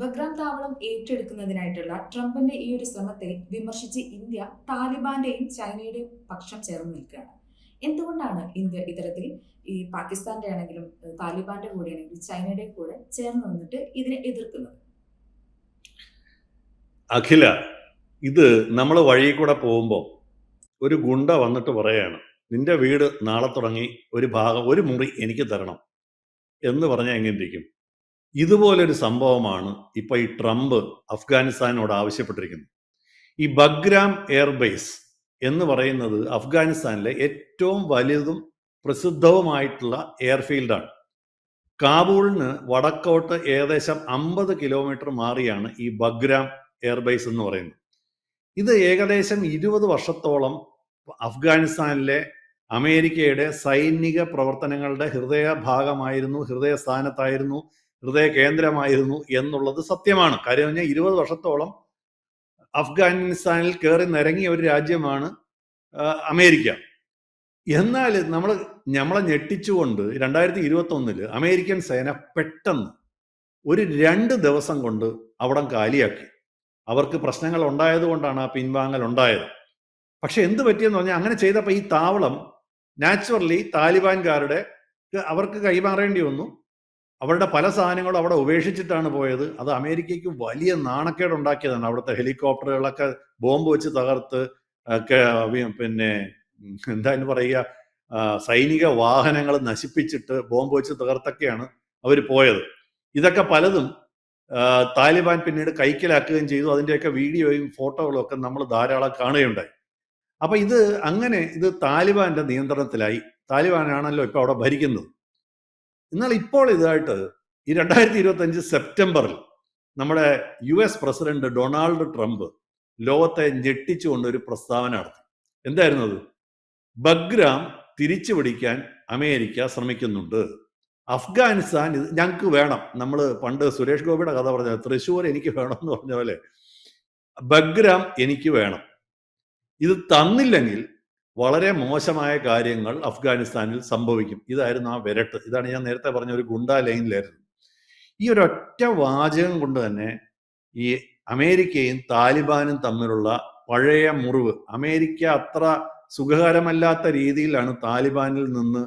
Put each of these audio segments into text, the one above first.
Bagram താവളം ഏറ്റെടുക്കുന്നതിനായിട്ടുള്ള ട്രംപിന്റെ ഈ ഒരു ശ്രമത്തെ വിമർശിച്ച് ഇന്ത്യ താലിബാന്റെയും ചൈനയുടെയും പക്ഷം ചേർന്ന് നിൽക്കുകയാണ്. എന്തുകൊണ്ടാണ് ഇന്ത്യ ഇത്തരത്തിൽ ഈ പാകിസ്ഥാന്റെ ആണെങ്കിലും താലിബാന്റെ കൂടെ ആണെങ്കിലും ചൈനയുടെയും കൂടെ ചേർന്ന് നിന്നിട്ട് ഇതിനെ എതിർക്കുന്നത്? അഖില ഇത് നമ്മൾ വഴി കൂടെ പോകുമ്പോൾ ഒരു ഗുണ്ട വന്നിട്ട് പറയാണ് നിന്റെ വീട് നാളെ തുടങ്ങി ഒരു ഭാഗം ഒരു മുറി എനിക്ക് തരണം എന്ന് പറഞ്ഞാൽ എങ്ങനെ ഇരിക്കും ഇതുപോലൊരു സംഭവമാണ് ഇപ്പൊ ഈ ട്രംപ് അഫ്ഗാനിസ്ഥാനോട് ആവശ്യപ്പെട്ടിരിക്കുന്നത്. ഈ ബഗ്രാം എയർബേസ് എന്ന് പറയുന്നത് അഫ്ഗാനിസ്ഥാനിലെ ഏറ്റവും വലുതും പ്രസിദ്ധവുമായിട്ടുള്ള എയർഫീൽഡാണ് കാബൂളിന് വടക്കോട്ട് ഏകദേശം അമ്പത് കിലോമീറ്റർ മാറിയാണ് ഈ ബഗ്രാം എയർബേസ് എന്ന് പറയുന്നത്. ഇത് ഏകദേശം ഇരുപത് വർഷത്തോളം അഫ്ഗാനിസ്ഥാനിലെ അമേരിക്കയുടെ സൈനിക പ്രവർത്തനങ്ങളുടെ ഹൃദയ ഭാഗമായിരുന്നു ഹൃദയ കേന്ദ്രമായിരുന്നു എന്നുള്ളത് സത്യമാണ്. കാര്യം പറഞ്ഞാൽ ഇരുപത് വർഷത്തോളം അഫ്ഗാനിസ്ഥാനിൽ കയറി നിരങ്ങിയ ഒരു രാജ്യമാണ് അമേരിക്ക. എന്നാൽ നമ്മൾ നമ്മളെ ഞെട്ടിച്ചുകൊണ്ട് രണ്ടായിരത്തി ഇരുപത്തി ഒന്നിൽ അമേരിക്കൻ സേന പെട്ടെന്ന് ഒരു രണ്ട് ദിവസം കൊണ്ട് അവിടം കാലിയാക്കി. അവർക്ക് പ്രശ്നങ്ങൾ ഉണ്ടായത് കൊണ്ടാണ് ആ പിൻവാങ്ങൽ ഉണ്ടായത്. പക്ഷെ എന്ത് പറ്റിയെന്ന് പറഞ്ഞാൽ അങ്ങനെ ചെയ്തപ്പോൾ ഈ താവളം നാച്ചുറലി താലിബാൻകാരുടെ അവർക്ക് കൈമാറേണ്ടി വന്നു. അവരുടെ പല സാധനങ്ങളും അവിടെ ഉപേക്ഷിച്ചിട്ടാണ് പോയത്. അത് അമേരിക്കയ്ക്ക് വലിയ നാണക്കേട് ഉണ്ടാക്കിയതാണ് അവിടുത്തെ ഹെലികോപ്റ്ററുകളൊക്കെ ബോംബ് വെച്ച് തകർത്ത് പിന്നെ ഉം, എന്തായാലും പറയുക സൈനിക വാഹനങ്ങൾ നശിപ്പിച്ചിട്ട് ബോംബ് വെച്ച് തകർത്തൊക്കെയാണ് അവർ പോയത്. ഇതൊക്കെ പലതും താലിബാൻ പിന്നീട് കൈക്കലാക്കുകയും ചെയ്തു. അതിന്റെയൊക്കെ വീഡിയോയും ഫോട്ടോകളും ഒക്കെ നമ്മൾ ധാരാളം കാണുകയുണ്ടായി. അപ്പൊ ഇത് അങ്ങനെ ഇത് താലിബാന്റെ നിയന്ത്രണത്തിലായി. താലിബാനാണല്ലോ ഇപ്പൊ അവിടെ ഭരിക്കുന്നത്. എന്നാൽ ഇപ്പോൾ ഇതായിട്ട് ഈ രണ്ടായിരത്തി ഇരുപത്തി അഞ്ച് സെപ്റ്റംബറിൽ നമ്മുടെ U S president Donald Trump ലോകത്തെ ഞെട്ടിച്ചുകൊണ്ട് ഒരു പ്രസ്താവന നടത്തി. എന്തായിരുന്നു അത്? ബഗ്രാം തിരിച്ചു പിടിക്കാൻ അമേരിക്ക ശ്രമിക്കുന്നുണ്ട്. അഫ്ഗാനിസ്ഥാൻ ഇത് ഞങ്ങൾക്ക് വേണം. നമ്മൾ പണ്ട് സുരേഷ് ഗോപിയുടെ കഥ പറഞ്ഞ തൃശ്ശൂർ എനിക്ക് വേണം എന്ന് പറഞ്ഞ പോലെ ബഗ്രാം എനിക്ക് വേണം. ഇത് തന്നില്ലെങ്കിൽ വളരെ മോശമായ കാര്യങ്ങൾ അഫ്ഗാനിസ്ഥാനിൽ സംഭവിക്കും. ഇതായിരുന്നു ആ വിരട്ട്. ഇതാണ് ഞാൻ നേരത്തെ പറഞ്ഞ ഒരു ഗുണ്ട ലൈനിലായിരുന്നു. ഈ ഒരു ഒറ്റ വാചകം കൊണ്ട് തന്നെ ഈ അമേരിക്കയും താലിബാനും തമ്മിലുള്ള പഴയ മുറിവ് അമേരിക്ക അത്ര സുഖകരമല്ലാത്ത രീതിയിലാണ് താലിബാനിൽ നിന്ന്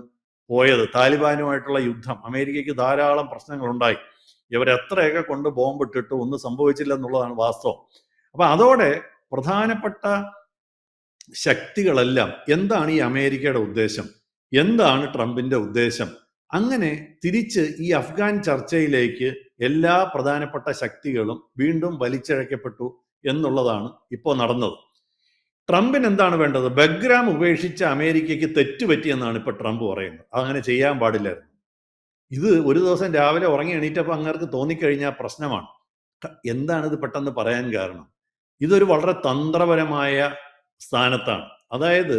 പോയത്. താലിബാനുമായിട്ടുള്ള യുദ്ധം അമേരിക്കയ്ക്ക് ധാരാളം പ്രശ്നങ്ങളുണ്ടായി. ഇവരെത്രയൊക്കെ കൊണ്ട് ബോംബിട്ടിട്ട് ഒന്നും സംഭവിച്ചില്ല എന്നുള്ളതാണ് വാസ്തവം. അപ്പൊ അതോടെ പ്രധാനപ്പെട്ട ശക്തികളെല്ലാം എന്താണ് ഈ അമേരിക്കയുടെ ഉദ്ദേശം? എന്താണ് ട്രംപിന്റെ ഉദ്ദേശം? അങ്ങനെ തിരിച്ച് ഈ അഫ്ഗാൻ ചർച്ചയിലേക്ക് എല്ലാ പ്രധാനപ്പെട്ട ശക്തികളും വീണ്ടും വലിച്ചിഴക്കപ്പെട്ടു എന്നുള്ളതാണ് ഇപ്പോൾ നടന്നത്. ട്രംപിന് എന്താണ് വേണ്ടത്? ബഗ്രാം ഉപേക്ഷിച്ച അമേരിക്കയ്ക്ക് തെറ്റുപറ്റിയെന്നാണ് ഇപ്പൊ ട്രംപ് പറയുന്നത്. അങ്ങനെ ചെയ്യാൻ പാടില്ലായിരുന്നു. ഇത് ഒരു ദിവസം രാവിലെ ഉറങ്ങി എണീറ്റപ്പോൾ അങ്ങേർക്ക് തോന്നിക്കഴിഞ്ഞാൽ പ്രശ്നമാണ്. എന്താണ് ഇത് പെട്ടെന്ന് പറയാൻ കാരണം? ഇതൊരു വളരെ തന്ത്രപരമായ സ്ഥാനത്താണ്. അതായത്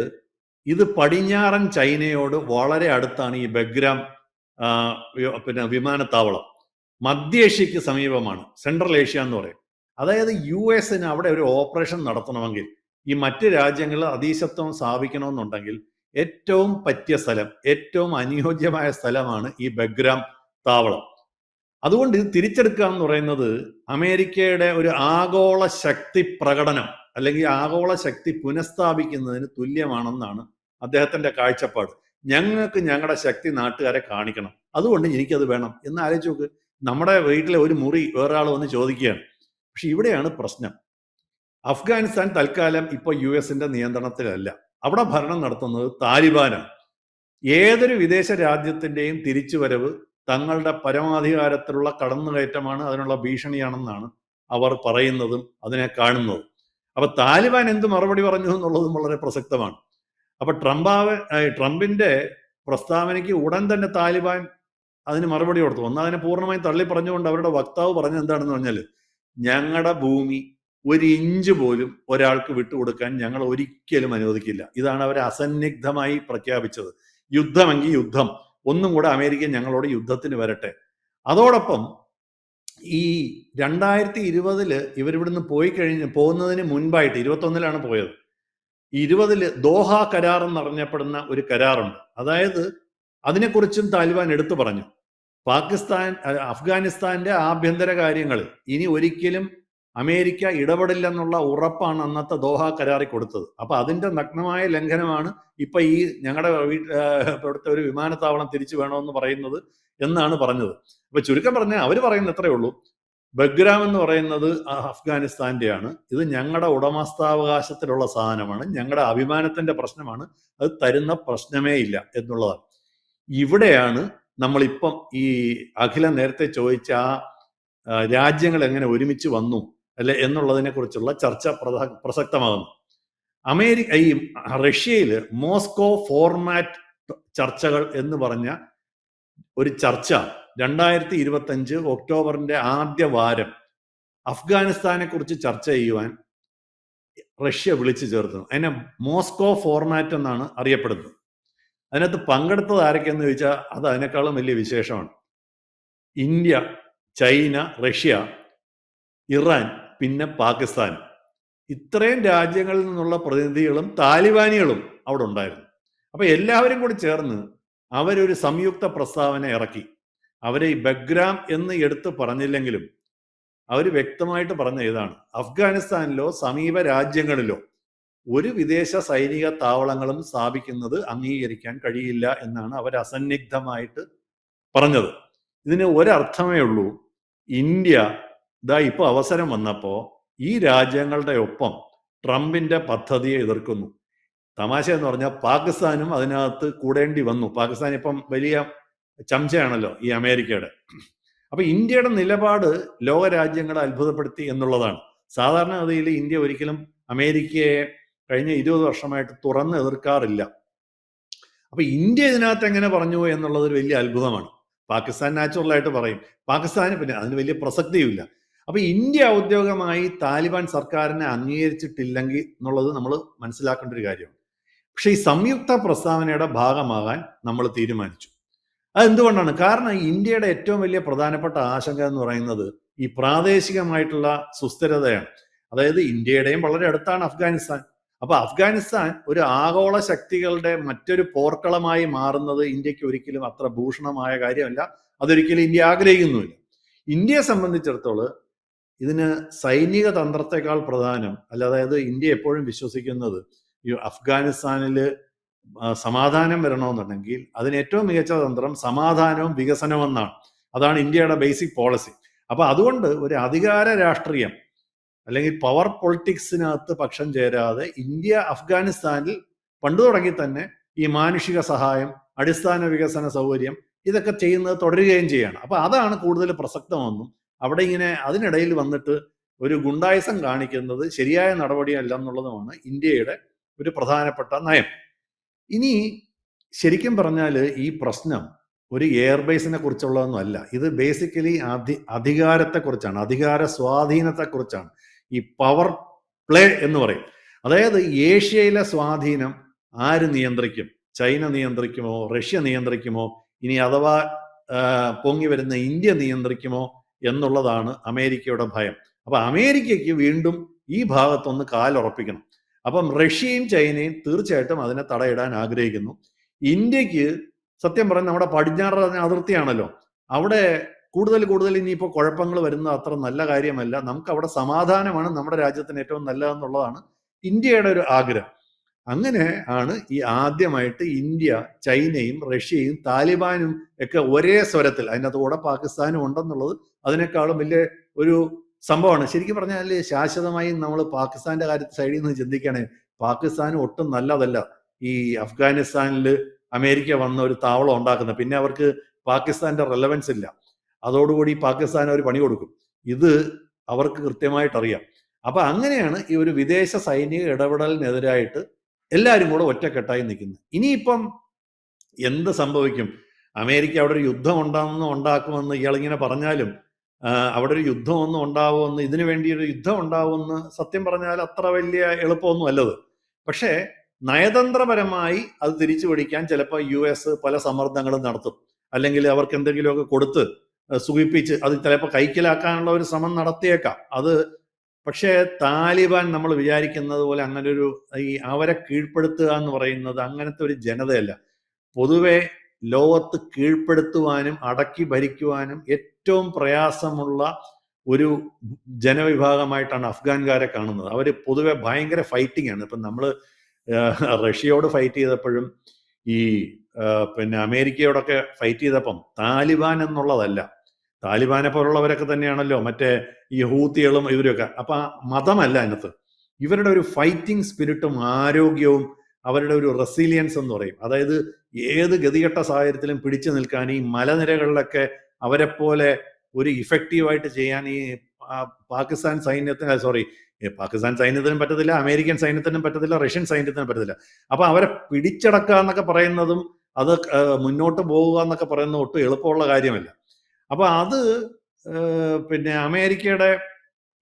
ഇത് പടിഞ്ഞാറൻ ചൈനയോട് വളരെ അടുത്താണ് ഈ ബഗ്രാം പിന്നെ വിമാനത്താവളം. മധ്യേഷ്യക്ക് സമീപമാണ് സെൻട്രൽ ഏഷ്യ എന്ന് പറയും. അതായത് യു എസിന് അവിടെ ഒരു ഓപ്പറേഷൻ നടത്തണമെങ്കിൽ ഈ മറ്റ് രാജ്യങ്ങളിൽ അതീശത്വം സ്ഥാപിക്കണമെന്നുണ്ടെങ്കിൽ ഏറ്റവും പറ്റിയ സ്ഥലം ഏറ്റവും അനുയോജ്യമായ സ്ഥലമാണ് ഈ ബഗ്രാം താവളം. അതുകൊണ്ട് ഇത് തിരിച്ചെടുക്കുക എന്ന് പറയുന്നത് അമേരിക്കയുടെ ഒരു ആഗോള ശക്തി പ്രകടനം അല്ലെങ്കിൽ ആഗോള ശക്തി പുനഃസ്ഥാപിക്കുന്നതിന് തുല്യമാണെന്നാണ് അദ്ദേഹത്തിന്റെ കാഴ്ചപ്പാട്. ഞങ്ങൾക്ക് ഞങ്ങളുടെ ശക്തി നാട്ടുകാരെ കാണിക്കണം. അതുകൊണ്ട് എനിക്കത് വേണം. എന്ന് ആലോചിച്ച് നോക്ക്. നമ്മുടെ വീട്ടിലെ ഒരു മുറി വേറൊരാൾ വന്ന് ചോദിക്കുകയാണ്. പക്ഷെ ഇവിടെയാണ് പ്രശ്നം. അഫ്ഗാനിസ്ഥാൻ തൽക്കാലം ഇപ്പൊ യു എസിന്റെ നിയന്ത്രണത്തിലല്ല. അവിടെ ഭരണം നടത്തുന്നത് താലിബാനാണ്. ഏതൊരു വിദേശ രാജ്യത്തിന്റെയും തിരിച്ചുവരവ് തങ്ങളുടെ പരമാധികാരത്തിലുള്ള കടന്നുകയറ്റമാണ് അതിനുള്ള ഭീഷണിയാണെന്നാണ് അവർ പറയുന്നതും അതിനെ കാണുന്നതും. അപ്പൊ താലിബാൻ എന്ത് മറുപടി പറഞ്ഞു എന്നുള്ളതും വളരെ പ്രസക്തമാണ്. അപ്പൊ ട്രംപ് ഏഹ് ട്രംപിന്റെ പ്രസ്താവനയ്ക്ക് ഉടൻ തന്നെ താലിബാൻ അതിന് മറുപടി കൊടുത്തു. ഒന്ന് അതിനെ പൂർണമായും തള്ളി പറഞ്ഞുകൊണ്ട് അവരുടെ വക്താവ് പറഞ്ഞത് എന്താണെന്ന് പറഞ്ഞാൽ ഞങ്ങളുടെ ഭൂമി ഒരു ഇഞ്ച് പോലും ഒരാൾക്ക് വിട്ടുകൊടുക്കാൻ ഞങ്ങൾ ഒരിക്കലും അനുവദിക്കില്ല. ഇതാണ് അവർ അസന്നിഗ്ധമായി പ്രഖ്യാപിച്ചത്. യുദ്ധമെങ്കിൽ യുദ്ധം. ഒന്നും കൂടെ അമേരിക്ക ഞങ്ങളോട് യുദ്ധത്തിന് വരട്ടെ. അതോടൊപ്പം ഈ രണ്ടായിരത്തി ഇരുപതിൽ ഇവരിവിടുന്ന് പോയി കഴിഞ്ഞ് പോകുന്നതിന് മുൻപായിട്ട് ഇരുപത്തൊന്നിലാണ് പോയത്. ഇരുപതിൽ ദോഹ കരാർ എന്നറിഞ്ഞപ്പെടുന്ന ഒരു കരാറുണ്ട്. അതായത് അതിനെക്കുറിച്ചും താലിബാൻ എടുത്തു പറഞ്ഞു. പാകിസ്ഥാൻ അഫ്ഗാനിസ്ഥാന്റെ ആഭ്യന്തര കാര്യങ്ങൾ ഇനി ഒരിക്കലും അമേരിക്ക ഇടപെടില്ലെന്നുള്ള ഉറപ്പാണ് അന്നത്തെ ദോഹ കരാറി കൊടുത്തത്. അപ്പൊ അതിന്റെ നഗ്നമായ ലംഘനമാണ് ഇപ്പൊ ഈ ഞങ്ങളുടെ ഇവിടുത്തെ ഒരു വിമാനത്താവളം തിരിച്ചു വേണമെന്ന് പറയുന്നത് എന്നാണ് പറഞ്ഞത്. അപ്പൊ ചുരുക്കം പറഞ്ഞാൽ അവർ പറയുന്ന എത്രയേ ഉള്ളൂ. ബഗ്രാം എന്ന് പറയുന്നത് അഫ്ഗാനിസ്ഥാന്റെയാണ്. ഇത് ഞങ്ങളുടെ ഉടമസ്ഥാവകാശത്തിലുള്ള സാധനമാണ്. ഞങ്ങളുടെ അഭിമാനത്തിന്റെ പ്രശ്നമാണ്. അത് തരുന്ന പ്രശ്നമേ ഇല്ല എന്നുള്ളതാണ്. ഇവിടെയാണ് നമ്മളിപ്പം ഈ അഖില നേരത്തെ ചോദിച്ച ആ, രാജ്യങ്ങൾ എങ്ങനെ ഒരുമിച്ച് വന്നു അല്ലെ? എന്നുള്ളതിനെ കുറിച്ചുള്ള ചർച്ച പ്രസക്തമാകുന്നു. അമേരിക്ക ഈ റഷ്യയിൽ മോസ്കോ ഫോർമാറ്റ് ചർച്ചകൾ എന്ന് പറഞ്ഞ ഒരു ചർച്ച രണ്ടായിരത്തി ഇരുപത്തഞ്ച് ഒക്ടോബറിന്റെ ആദ്യ വാരം അഫ്ഗാനിസ്ഥാനെ കുറിച്ച് ചർച്ച ചെയ്യുവാൻ റഷ്യ വിളിച്ചു ചേർത്തു അതിനെ മോസ്കോ ഫോർമാറ്റ് എന്നാണ് അറിയപ്പെടുന്നത്. അതിനകത്ത് പങ്കെടുത്തത് ആരൊക്കെയെന്ന് ചോദിച്ചാൽ അത് അതിനേക്കാളും വലിയ വിശേഷമാണ്. ഇന്ത്യ ചൈന റഷ്യ ഇറാൻ പിന്നെ പാകിസ്ഥാൻ. ഇത്രയും രാജ്യങ്ങളിൽ നിന്നുള്ള പ്രതിനിധികളും താലിബാനികളും അവിടെ ഉണ്ടായിരുന്നു. അപ്പൊ എല്ലാവരും കൂടി ചേർന്ന് അവരൊരു സംയുക്ത പ്രസ്താവന ഇറക്കി. അവരെ ഈ ബഗ്രാം എന്ന് എടുത്ത് പറഞ്ഞില്ലെങ്കിലും അവർ വ്യക്തമായിട്ട് പറഞ്ഞ ഇതാണ്. അഫ്ഗാനിസ്ഥാനിലോ സമീപ രാജ്യങ്ങളിലോ ഒരു വിദേശ സൈനിക താവളങ്ങളും സ്ഥാപിക്കുന്നത് അംഗീകരിക്കാൻ കഴിയില്ല എന്നാണ് അവർ അസന്നിഗ്ധമായിട്ട് പറഞ്ഞത്. ഇതിന് ഒരർത്ഥമേ ഉള്ളൂ. ഇന്ത്യ ഇതാ ഇപ്പൊ അവസരം വന്നപ്പോൾ ഈ രാജ്യങ്ങളുടെ ഒപ്പം ട്രംപിന്റെ പദ്ധതിയെ എതിർക്കുന്നു. തമാശ എന്ന് പറഞ്ഞാൽ പാകിസ്ഥാനും അതിനകത്ത് കൂടേണ്ടി വന്നു. പാകിസ്ഥാൻ ഇപ്പം വലിയ ചംശയാണല്ലോ ഈ അമേരിക്കയുടെ. അപ്പൊ ഇന്ത്യയുടെ നിലപാട് ലോക രാജ്യങ്ങളെ അത്ഭുതപ്പെടുത്തി എന്നുള്ളതാണ്. സാധാരണഗതിയിൽ ഇന്ത്യ ഒരിക്കലും അമേരിക്കയെ കഴിഞ്ഞ ഇരുപത് വർഷമായിട്ട് തുറന്ന് എതിർക്കാറില്ല. അപ്പൊ ഇന്ത്യ ഇതിനകത്ത് എങ്ങനെ പറഞ്ഞു എന്നുള്ളത് ഒരു വലിയ അത്ഭുതമാണ്. പാകിസ്ഥാൻ നാച്ചുറലായിട്ട് പറയും. പാകിസ്ഥാന് പിന്നെ അതിന് വലിയ പ്രസക്തിയുമില്ല. അപ്പൊ ഇന്ത്യ ഔദ്യോഗികമായി താലിബാൻ സർക്കാരിനെ അംഗീകരിച്ചിട്ടില്ലെങ്കിൽ എന്നുള്ളത് നമ്മൾ മനസ്സിലാക്കേണ്ട ഒരു കാര്യമാണ്. പക്ഷെ ഈ സംയുക്ത പ്രസ്താവനയുടെ ഭാഗമാകാൻ നമ്മൾ തീരുമാനിച്ചു. അതെന്തുകൊണ്ടാണ്? കാരണം ഇന്ത്യയുടെ ഏറ്റവും വലിയ പ്രധാനപ്പെട്ട ആശങ്ക എന്ന് പറയുന്നത് ഈ പ്രാദേശികമായിട്ടുള്ള സുസ്ഥിരതയാണ്. അതായത് ഇന്ത്യയുടെയും വളരെ അടുത്താണ് അഫ്ഗാനിസ്ഥാൻ. അപ്പൊ അഫ്ഗാനിസ്ഥാൻ ഒരു ആഗോള ശക്തികളുടെ മറ്റൊരു പോർക്കളമായി മാറുന്നത് ഇന്ത്യയ്ക്ക് ഒരിക്കലും അത്ര ഭൂഷണമായ കാര്യമല്ല. അതൊരിക്കലും ഇന്ത്യ ആഗ്രഹിക്കുന്നുമില്ല. ഇന്ത്യയെ സംബന്ധിച്ചിടത്തോളം ഇതിന് സൈനിക തന്ത്രത്തെക്കാൾ പ്രധാനം അല്ല അതായത് ഇന്ത്യ എപ്പോഴും വിശ്വസിക്കുന്നത് ഈ അഫ്ഗാനിസ്ഥാനിൽ സമാധാനം വരണമെന്നുണ്ടെങ്കിൽ അതിന് ഏറ്റവും മികച്ച തന്ത്രം സമാധാനവും വികസനവും എന്നാണ്. അതാണ് ഇന്ത്യയുടെ ബേസിക് പോളിസി. അപ്പൊ അതുകൊണ്ട് ഒരു അധികാര രാഷ്ട്രീയം അല്ലെങ്കിൽ പവർ പൊളിറ്റിക്സിനകത്ത് പക്ഷം ചേരാതെ ഇന്ത്യ അഫ്ഗാനിസ്ഥാനിൽ പണ്ട് തുടങ്ങി തന്നെ ഈ മാനുഷിക സഹായം അടിസ്ഥാന വികസന സൗകര്യം ഇതൊക്കെ ചെയ്യുന്നത് തുടരുകയും ചെയ്യണം. അപ്പൊ അതാണ് കൂടുതൽ പ്രസക്തമെന്നും അവിടെ ഇങ്ങനെ അതിനിടയിൽ വന്നിട്ട് ഒരു ഗുണ്ടായുസം കാണിക്കുന്നത് ശരിയായ നടപടിയല്ല എന്നുള്ളതുമാണ് ഇന്ത്യയുടെ ഒരു പ്രധാനപ്പെട്ട നയം. ഇനി ശരിക്കും പറഞ്ഞാൽ ഈ പ്രശ്നം ഒരു എയർബേസിനെ കുറിച്ചുള്ളതൊന്നും അല്ല. ഇത് ബേസിക്കലി അധി അധികാരത്തെക്കുറിച്ചാണ്. അധികാര സ്വാധീനത്തെക്കുറിച്ചാണ്. ഈ പവർ പ്ലേ എന്ന് പറയും. അതായത് ഏഷ്യയിലെ സ്വാധീനം ആര് നിയന്ത്രിക്കും? ചൈന നിയന്ത്രിക്കുമോ? റഷ്യ നിയന്ത്രിക്കുമോ? ഇനി അഥവാ പൊങ്ങി വരുന്ന ഇന്ത്യ നിയന്ത്രിക്കുമോ? എന്നുള്ളതാണ് അമേരിക്കയുടെ ഭയം. അപ്പൊ അമേരിക്കയ്ക്ക് വീണ്ടും ഈ ഭാഗത്തൊന്ന് കാലുറപ്പിക്കണം. അപ്പം റഷ്യയും ചൈനയും തീർച്ചയായിട്ടും അതിനെ തടയിടാൻ ആഗ്രഹിക്കുന്നു. ഇന്ത്യയ്ക്ക് സത്യം പറഞ്ഞാൽ നമ്മുടെ പടിഞ്ഞാറ് അതിർത്തിയാണല്ലോ. അവിടെ കൂടുതൽ കൂടുതൽ ഇനിയിപ്പോൾ കുഴപ്പങ്ങൾ വരുന്നത് അത്ര നല്ല കാര്യമല്ല. നമുക്ക് അവിടെ സമാധാനമാണ് നമ്മുടെ രാജ്യത്തിന് ഏറ്റവും നല്ലതെന്നുള്ളതാണ് ഇന്ത്യയുടെ ഒരു ആഗ്രഹം. അങ്ങനെ ആണ് ഈ ആദ്യമായിട്ട് ഇന്ത്യ ചൈനയും റഷ്യയും താലിബാനും ഒക്കെ ഒരേ സ്വരത്തിൽ അതിനകത്ത് കൂടെ പാകിസ്ഥാനും ഉണ്ടെന്നുള്ളത് അതിനേക്കാളും വലിയ ഒരു സംഭവമാണ്. ശരിക്കും പറഞ്ഞാൽ ശാശ്വതമായി നമ്മൾ പാകിസ്ഥാന്റെ കാര്യത്തിൽ സൈഡിൽ നിന്ന് ചിന്തിക്കുകയാണെങ്കിൽ പാകിസ്ഥാൻ ഒട്ടും നല്ലതല്ല. ഈ അഫ്ഗാനിസ്ഥാനിൽ അമേരിക്ക വന്ന ഒരു താവളം ഉണ്ടാക്കുന്നത്. പിന്നെ അവർക്ക് പാകിസ്ഥാന്റെ റെലവൻസ് ഇല്ല. അതോടുകൂടി പാകിസ്ഥാൻ അവർ പണി കൊടുക്കും. ഇത് അവർക്ക് കൃത്യമായിട്ട് അറിയാം അപ്പൊ അങ്ങനെയാണ് ഈ ഒരു വിദേശ സൈനിക ഇടപെടലിനെതിരായിട്ട് എല്ലാവരും കൂടെ ഒറ്റക്കെട്ടായി നിൽക്കുന്നത് ഇനിയിപ്പം എന്ത് സംഭവിക്കും? അമേരിക്ക അവിടെ ഒരു യുദ്ധം ഉണ്ടാകുമെന്ന് ഉണ്ടാക്കുമെന്ന് ഇയാളിങ്ങനെ പറഞ്ഞാലും അവിടെ ഒരു യുദ്ധം ഒന്നും ഉണ്ടാവുമെന്ന് ഇതിനു വേണ്ടി ഒരു യുദ്ധം ഉണ്ടാവുമെന്ന് സത്യം പറഞ്ഞാൽ അത്ര വലിയ എളുപ്പമൊന്നും അല്ലത്. പക്ഷേ നയതന്ത്രപരമായി അത് തിരിച്ചു പിടിക്കാൻ ചിലപ്പോൾ യു എസ് പല സമ്മർദ്ദങ്ങളും നടത്തും. അല്ലെങ്കിൽ അവർക്ക് എന്തെങ്കിലുമൊക്കെ കൊടുത്ത് സുഖിപ്പിച്ച് അത് ചിലപ്പോൾ കൈക്കലാക്കാനുള്ള ഒരു ശ്രമം നടത്തിയേക്കാം. അത് പക്ഷേ താലിബാൻ നമ്മൾ വിചാരിക്കുന്നത് പോലെ അങ്ങനെ ഒരു ഈ അവരെ കീഴ്പ്പെടുത്തുക എന്ന് പറയുന്നത് അങ്ങനത്തെ ഒരു ജനതയല്ല. പൊതുവെ ലോകത്ത് കീഴ്പ്പെടുത്തുവാനും അടക്കി ഭരിക്കുവാനും ഏറ്റവും പ്രയാസമുള്ള ഒരു ജനവിഭാഗമായിട്ടാണ് അഫ്ഗാൻകാരെ കാണുന്നത്. അവർ പൊതുവെ ഭയങ്കര ഫൈറ്റിംഗ് ആണ്. ഇപ്പം നമ്മൾ റഷ്യയോട് ഫൈറ്റ് ചെയ്തപ്പോഴും ഈ പിന്നെ അമേരിക്കയോടൊക്കെ ഫൈറ്റ് ചെയ്തപ്പം താലിബാൻ എന്നുള്ളതല്ല. താലിബാനെ പോലുള്ളവരൊക്കെ തന്നെയാണല്ലോ മറ്റേ ഈ ഹൂത്തികളും ഇവരൊക്കെ. അപ്പൊ മതമല്ല അതിനകത്ത്. ഇവരുടെ ഒരു ഫൈറ്റിംഗ് സ്പിരിറ്റും ആരോഗ്യവും അവരുടെ ഒരു റെസീലിയൻസ് എന്ന് പറയും. അതായത് ഏത് ഗതികെട്ട സാഹചര്യത്തിലും പിടിച്ചു നിൽക്കാൻ ഈ മലനിരകളിലൊക്കെ അവരെ പോലെ ഒരു ഇഫക്റ്റീവായിട്ട് ചെയ്യാൻ ഈ പാകിസ്ഥാൻ സൈന്യത്തിന് സോറി പാകിസ്ഥാൻ സൈന്യത്തിനും പറ്റത്തില്ല അമേരിക്കൻ സൈന്യത്തിനും പറ്റത്തില്ല റഷ്യൻ സൈന്യത്തിനും പറ്റത്തില്ല. അപ്പൊ അവരെ പിടിച്ചടക്കുക എന്നൊക്കെ പറയുന്നതും അത് മുന്നോട്ട് പോവുക എന്നൊക്കെ പറയുന്നത് ഒട്ടും എളുപ്പമുള്ള കാര്യമല്ല. അപ്പൊ അത് പിന്നെ അമേരിക്കയുടെ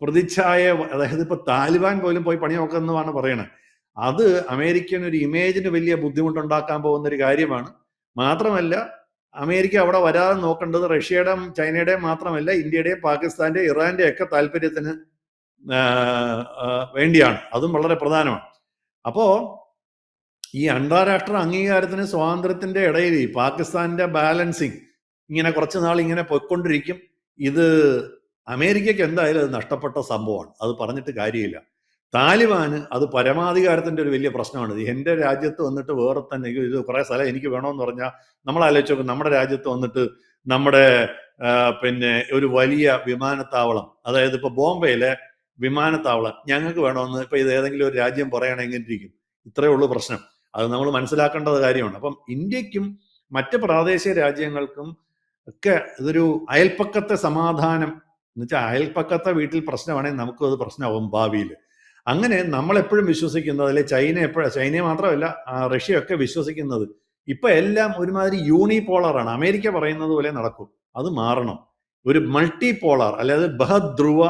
പ്രതിച്ഛായ അതായത് ഇപ്പൊ താലിബാൻ പോലും പോയി പണി നോക്കുന്നതാണ് പറയണത് അത് അമേരിക്കൻ ഒരു ഇമേജിന് വലിയ ബുദ്ധിമുട്ടുണ്ടാക്കാൻ പോകുന്ന ഒരു കാര്യമാണ്. മാത്രമല്ല അമേരിക്ക അവിടെ വരാതെ നോക്കേണ്ടത് റഷ്യയുടെയും ചൈനയുടെയും മാത്രമല്ല ഇന്ത്യയുടെയും പാകിസ്ഥാന്റെയും ഇറാന്റെ ഒക്കെ താല്പര്യത്തിന് വേണ്ടിയാണ്. അതും വളരെ പ്രധാനമാണ്. അപ്പോ ഈ അന്താരാഷ്ട്ര അംഗീകാരത്തിന് സ്വാതന്ത്ര്യത്തിന്റെ ഇടയിൽ പാകിസ്ഥാന്റെ ബാലൻസിങ് ഇങ്ങനെ കുറച്ച് നാൾ ഇങ്ങനെ പൊയ്ക്കൊണ്ടിരിക്കും. ഇത് അമേരിക്കയ്ക്ക് എന്തായാലും അത് നഷ്ടപ്പെട്ട സംഭവമാണ്. അത് പറഞ്ഞിട്ട് കാര്യമില്ല. താലിബാന് അത് പരമാധികാരത്തിന്റെ ഒരു വലിയ പ്രശ്നമാണ്. എന്റെ രാജ്യത്ത് വന്നിട്ട് വേറെ തന്നെ ഇത് കുറേ സ്ഥലം എനിക്ക് വേണമെന്ന് പറഞ്ഞാൽ നമ്മൾ ആലോചിച്ച് നോക്കും നമ്മുടെ രാജ്യത്ത് വന്നിട്ട് നമ്മുടെ പിന്നെ ഒരു വലിയ വിമാനത്താവളം അതായത് ഇപ്പൊ ബോംബെയിലെ വിമാനത്താവളം ഞങ്ങൾക്ക് വേണമെന്ന് ഇപ്പൊ ഇത് ഏതെങ്കിലും ഒരു രാജ്യം പറയുകയാണെങ്കിൽ ഇരിക്കും. ഇത്രയേ ഉള്ളൂ പ്രശ്നം. അത് നമ്മൾ മനസ്സിലാക്കേണ്ടത് കാര്യമാണ്. അപ്പം ഇന്ത്യക്കും മറ്റ് പ്രാദേശിക രാജ്യങ്ങൾക്കും ഒക്കെ ഇതൊരു അയൽപ്പക്കത്തെ സമാധാനം. എന്ന് വെച്ചാൽ അയൽപ്പക്കത്തെ വീട്ടിൽ പ്രശ്നമാണെങ്കിൽ നമുക്കും അത് പ്രശ്നമാവും ഭാവിയിൽ. അങ്ങനെ നമ്മളെപ്പോഴും വിശ്വസിക്കുന്നത് അല്ലെ ചൈന എപ്പോഴും ചൈനയെ മാത്രമല്ല റഷ്യ ഒക്കെ വിശ്വസിക്കുന്നത് ഇപ്പൊ എല്ലാം ഒരുമാതിരി യൂണിപോളറാണ് അമേരിക്ക പറയുന്നത് പോലെ നടക്കും. അത് മാറണം. ഒരു മൾട്ടി പോളാർ അല്ലാതെ ബഹധ്രുവ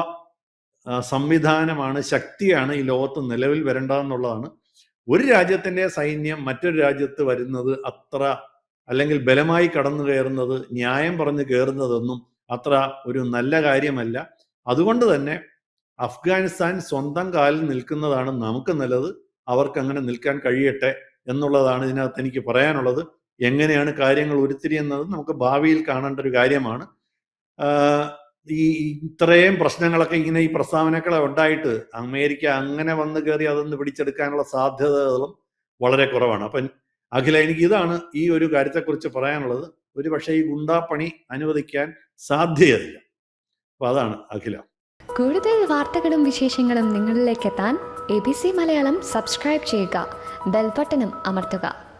സംവിധാനമാണ് ശക്തിയാണ് ഈ ലോകത്ത് നിലവിൽ വരേണ്ടതെന്നുള്ളതാണ്. ഒരു രാജ്യത്തിന്റെ സൈന്യം മറ്റൊരു രാജ്യത്ത് വരുന്നത് അത്ര അല്ലെങ്കിൽ ബലമായി കടന്നു കയറുന്നത് ന്യായം പറഞ്ഞ് കയറുന്നതൊന്നും അത്ര ഒരു നല്ല കാര്യമല്ല. അതുകൊണ്ട് തന്നെ അഫ്ഗാനിസ്ഥാൻ സ്വന്തം കാലിൽ നിൽക്കുന്നതാണ് നമുക്ക് നല്ലത് അവർക്ക് അങ്ങനെ നിൽക്കാൻ കഴിയട്ടെ എന്നുള്ളതാണ് ഇതിനകത്ത് എനിക്ക് പറയാനുള്ളത്. എങ്ങനെയാണ് കാര്യങ്ങൾ ഉരുത്തിരിയുന്നത് നമുക്ക് ഭാവിയിൽ കാണേണ്ട ഒരു കാര്യമാണ്. ഈ ഇത്രയും പ്രശ്നങ്ങളൊക്കെ ഇങ്ങനെ ഈ പ്രസ്താവനകളെ ഉണ്ടായിട്ട് അമേരിക്ക അങ്ങനെ വന്നു കയറി അതൊന്ന് പിടിച്ചെടുക്കാനുള്ള സാധ്യതകളും വളരെ കുറവാണ്. അപ്പം അഖില എനിക്ക് ഇതാണ് ഈ ഒരു കാര്യത്തെക്കുറിച്ച് പറയാനുള്ളത്. ഒരു പക്ഷേ ഈ ഗുണ്ടാപ്പണി അനുവദിക്കാൻ സാധ്യതയില്ല. അപ്പൊ അതാണ് അഖില. കൂടുതൽ വാർത്തകളും വിശേഷങ്ങളും നിങ്ങളിലേക്ക് എത്താൻ A B C Malayalam subscribe ചെയ്യുക. ബെൽബട്ടനും അമർത്തുക.